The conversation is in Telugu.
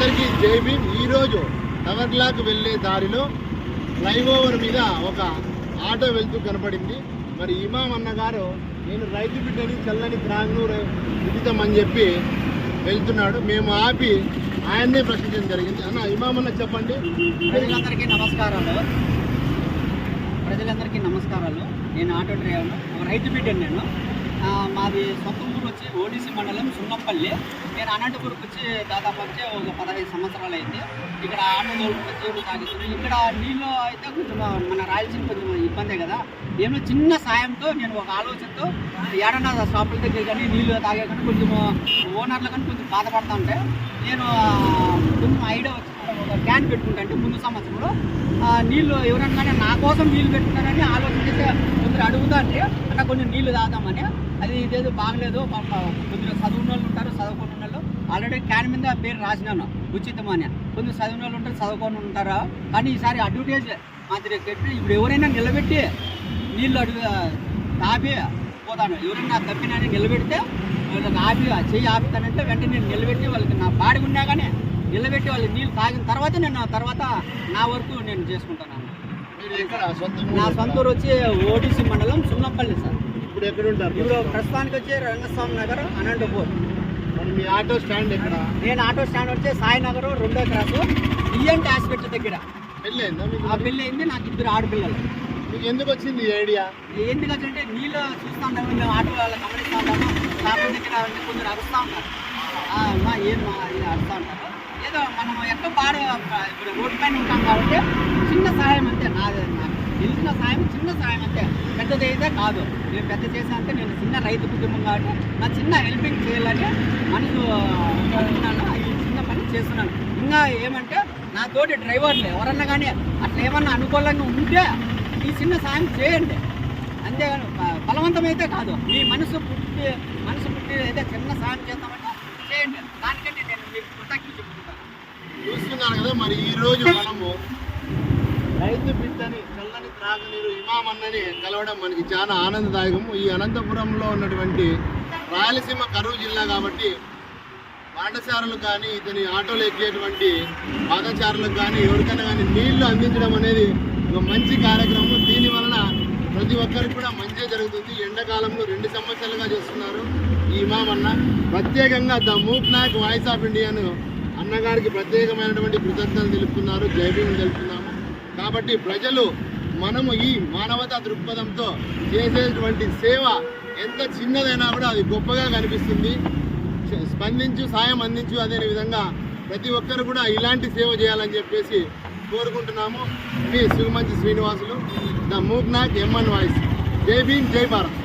అందరికీ జై భీమ్. ఈరోజు నగర్లాకు వెళ్ళే దారిలో ఫ్లైఓవర్ మీద ఒక ఆటో వెళ్తూ కనపడింది. మరి ఇమాం అన్నగారు నేను రైతు బిడ్డని చల్లని త్రాగునూరు ఉచితం అని చెప్పి వెళ్తున్నాడు. మేము ఆపి ఆయన్నే ప్రశ్నించడం జరిగింది. అన్న ఇమాం అన్న చెప్పండి. ప్రజలందరికీ నమస్కారాలు. ప్రజలందరికీ నమస్కారాలు. నేను ఆటో డ్రైవర్ను రైతు బిడ్డను నేను. మాది సొంత ఊరు వచ్చి మండలం సున్నపల్లి. నేను అనంతపురంకి వచ్చి దాదాపు వచ్చి ఒక పదహైదు సంవత్సరాలు అయింది ఇక్కడ ఆటో తోలుకుంటే జీవులు సాగిస్తున్నాను ఇక్కడ నీళ్ళు అయితే కొంచెం మన రాయలసీమ కొంచెం ఇబ్బందే కదా. ఏమో చిన్న సాయంతో నేను ఒక ఆలోచనతో ఏడన్నా షాపుల దగ్గర కానీ నీళ్ళు తాగే కానీ కొంచెం ఓనర్లు కానీ కొంచెం బాధపడతా ఉంటే నేను కొంచెం ఐడియా వచ్చి ఒక క్యాన్ పెట్టుకుంటా అంటే ముందు సంవత్సరంలో నీళ్ళు ఎవరన్నా నా కోసం నీళ్ళు పెట్టుకున్నానని ఆలోచన చేసి కొందరు అడుగుతా అంటే అన్న కొన్ని నీళ్ళు తాగుదామని. అది ఇదేదో బాగలేదు పాప కొందరు చదువున్న వాళ్ళు ఉంటారు చదువుకున్న వాళ్ళు. ఆల్రెడీ క్యాన్ మీద పేరు రాసినాను ఉచితమని. కొందరు చదివిన వాళ్ళు ఉంటారు చదువుకొని ఉంటారు? కానీ ఈసారి అడ్వర్టైజ్ మాదిరి పెట్టి ఇప్పుడు ఎవరైనా నిలబెట్టి నీళ్ళు అడుగు తాపి పోతాను. ఎవరైనా తప్పినని నిలబెడితే వాళ్ళకి ఆపి చెయ్యి ఆపుతానంటే వెంటనే నేను నిలబెట్టి వాళ్ళకి నా బాడి ఉన్నా కానీ నిలబెట్టి వాళ్ళకి నీళ్ళు తాగిన తర్వాత నేను తర్వాత నా వరకు నేను చేసుకుంటాను నా సొంత ఊరు వచ్చి ఓడిసి మండలం సున్నపల్లి సార్. ఇప్పుడు ఎక్కడ ఉంటారు? ఇప్పుడు ప్రస్తుతానికి వచ్చి రంగస్వామి నగర్ అనంతపూర్. మీ ఆటో స్టాండ్ ఎక్కడ? నేను ఆటో స్టాండ్ వచ్చి సాయినగర్ రెండో క్రాసు ఈఎన్టీ హాస్పిటల్ దగ్గర. పెళ్ళైందా మీకు? ఆ పెళ్ళి అయింది నాకు ఇద్దరు ఆడపిల్లలు. మీకు ఎందుకు వచ్చింది ఈ ఐడియా? ఎందుకంటే నీళ్ళు చూస్తూ ఉంటాము మేము ఆటో వాళ్ళు గమనిస్తూ ఉంటాము దగ్గర కొందరు అరుస్తూ ఉంటారు ఏం మా ఇది అరుస్తూ ఉంటారు? ఏదో మనం ఎక్కడ పాడే ఇప్పుడు రోడ్డు పైన ఉంటాం కాబట్టి చిన్న సాయం అంతే నాది నాకు తెలిసిన సాయం చిన్న సాయం అంతే పెద్దది అయితే కాదు. నేను పెద్ద చేసా అంటే నేను చిన్న రైతు కుటుంబం కాబట్టి నా చిన్న హెల్పింగ్ చేయాలని మనసు అనుకున్నాను ఈ చిన్న పని చేస్తున్నాను. ఇంకా ఏమంటే నా తోటి డ్రైవర్లు ఎవరన్నా కానీ అట్లా ఏమన్నా అనుకూలంగా ఉంటే ఈ చిన్న సాయం చేయండి. అంతేగాని బలవంతమైతే కాదు. మీ మనసు పుట్టి మనసు పుట్టి అయితే చిన్న సాయం చేద్దాం చేయండి దానికంటే నేను మీకు కృతజ్ఞత చెప్పుకుంటాను చూస్తున్నారు కదా మరి ఈ రోజు మనము రైతు బిడ్డని చల్లని త్రాగునీరు ఇమామన్నని కలవడం మనకి చాలా ఆనందదాయకము ఈ అనంతపురంలో ఉన్నటువంటి రాయలసీమ కరువు జిల్లా కాబట్టి పాఠశాలలు కానీ ఇతని ఆటోలు ఎక్కేటువంటి పాదచారులకు కానీ ఎవరికైనా కానీ నీళ్ళు అందించడం అనేది ఒక మంచి కార్యక్రమం. దీని వలన ప్రతి ఒక్కరికి కూడా మంచి జరుగుతుంది. ఎండాకాలంలో రెండు సంవత్సరాలుగా చేస్తున్నారు ఈ మామన్న ప్రత్యేకంగా the Mook Nayak voice of ఇండియాను అన్నగారికి ప్రత్యేకమైనటువంటి కృతజ్ఞతలు తెలుపుతున్నారు జైబీలు తెలుపుతున్నాము. కాబట్టి ప్రజలు మనము ఈ మానవతా దృక్పథంతో చేసేటువంటి సేవ ఎంత చిన్నదైనా కూడా అది గొప్పగా కనిపిస్తుంది. స్పందించు సాయం అందించు అదే విధంగా ప్రతి ఒక్కరు కూడా ఇలాంటి సేవ చేయాలని చెప్పేసి కోరుకుంటున్నాము. మీ Sugamanchi Srinivasulu the Mook Nayak MN voice. జై భీమ్ జై భారత్.